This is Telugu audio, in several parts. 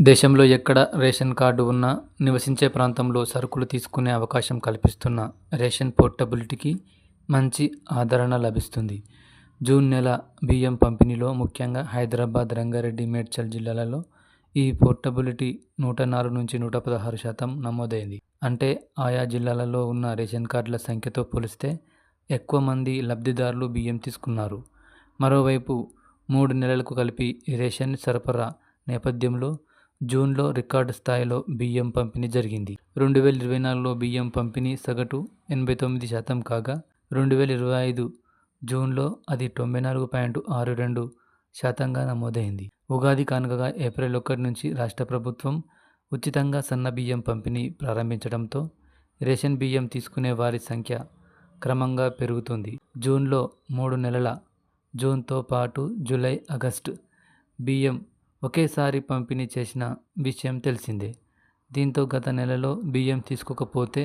దేశంలో ఎక్కడ రేషన్ కార్డు ఉన్నా నివసించే ప్రాంతంలో సరుకులు తీసుకునే అవకాశం కల్పిస్తున్న రేషన్ పోర్టబిలిటీకి మంచి ఆదరణ లభిస్తుంది. జూన్ నెల బియ్యం పంపిణీలో ముఖ్యంగా హైదరాబాద్ రంగారెడ్డి మేడ్చల్ జిల్లాలలో ఈ పోర్టబిలిటీ నూట నాలుగు నుంచి నూట పదహారు శాతం నమోదైంది. అంటే ఆయా జిల్లాలలో ఉన్న రేషన్ కార్డుల సంఖ్యతో పోలిస్తే ఎక్కువ మంది లబ్ధిదారులు బియ్యం తీసుకున్నారు. మరోవైపు మూడు నెలలకు కలిపి రేషన్ సరఫరా నేపథ్యంలో జూన్లో రికార్డు స్థాయిలో బియ్యం పంపిణీ జరిగింది. రెండు వేల ఇరవై నాలుగులో బియ్యం పంపిణీ సగటు ఎనభై తొమ్మిది శాతం కాగా రెండు వేల ఇరవై ఐదు జూన్లో అది తొంభై నాలుగు పాయింట్ ఆరు రెండు శాతంగా నమోదైంది. ఉగాది కానుకగా ఏప్రిల్ ఒకటి నుంచి రాష్ట్ర ప్రభుత్వం ఉచితంగా సన్న బియ్యం పంపిణీ ప్రారంభించడంతో రేషన్ బియ్యం తీసుకునే వారి సంఖ్య క్రమంగా పెరుగుతుంది. జూన్లో మూడు నెలల జూన్తో పాటు జూలై ఆగస్టు బియ్యం ఒకేసారి పంపిణీ చేసిన విషయం తెలిసిందే. దీంతో గత నెలలో బియ్యం తీసుకోకపోతే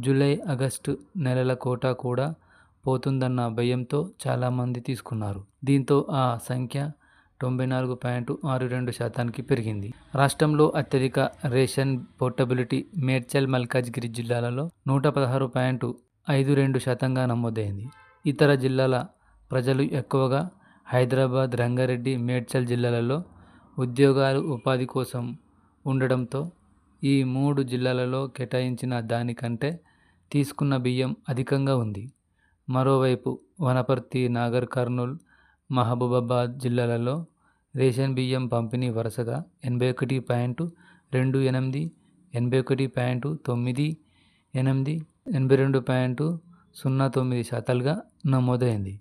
జూలై ఆగస్టు నెలల కోటా కూడా పోతుందన్న భయంతో చాలామంది తీసుకున్నారు. దీంతో ఆ సంఖ్య తొంభై నాలుగు పాయింట్ ఆరు రెండు శాతానికి పెరిగింది. రాష్ట్రంలో అత్యధిక రేషన్ పోర్టబిలిటీ మేడ్చల్ మల్కాజ్గిరి జిల్లాలలో నూట పదహారు పాయింట్ ఐదు రెండు శాతంగా నమోదైంది. ఇతర జిల్లాల ప్రజలు ఎక్కువగా హైదరాబాద్ రంగారెడ్డి మేడ్చల్ జిల్లాలలో ఉద్యోగాలు ఉపాధి కోసం ఉండడంతో ఈ మూడు జిల్లాలలో కేటాయించిన దానికంటే తీసుకున్న బియ్యం అధికంగా ఉంది. మరోవైపు వనపర్తి నాగర్ కర్నూల్ మహబూబాబాద్ జిల్లాలలో రేషన్ బియ్యం పంపిణీ వరుసగా ఎనభై ఒకటి పాయింట్ రెండు ఎనిమిది ఎనభై ఒకటి పాయింట్ తొమ్మిది ఎనిమిది ఎనభై రెండు పాయింట్ సున్నా తొమ్మిది శాతాలుగా నమోదైంది.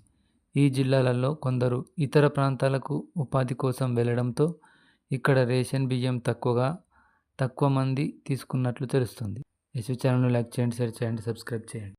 ఈ జిల్లాలలో కొందరు ఇతర ప్రాంతాలకు ఉపాధి కోసం వెళ్ళడంతో ఇక్కడ రేషన్ బియ్యం తక్కువగా తక్కువ మంది తీసుకున్నట్లు తెలుస్తుంది. ఎస్వి ఛానల్ను లైక్ చేయండి షేర్ చేయండి సబ్స్క్రైబ్ చేయండి.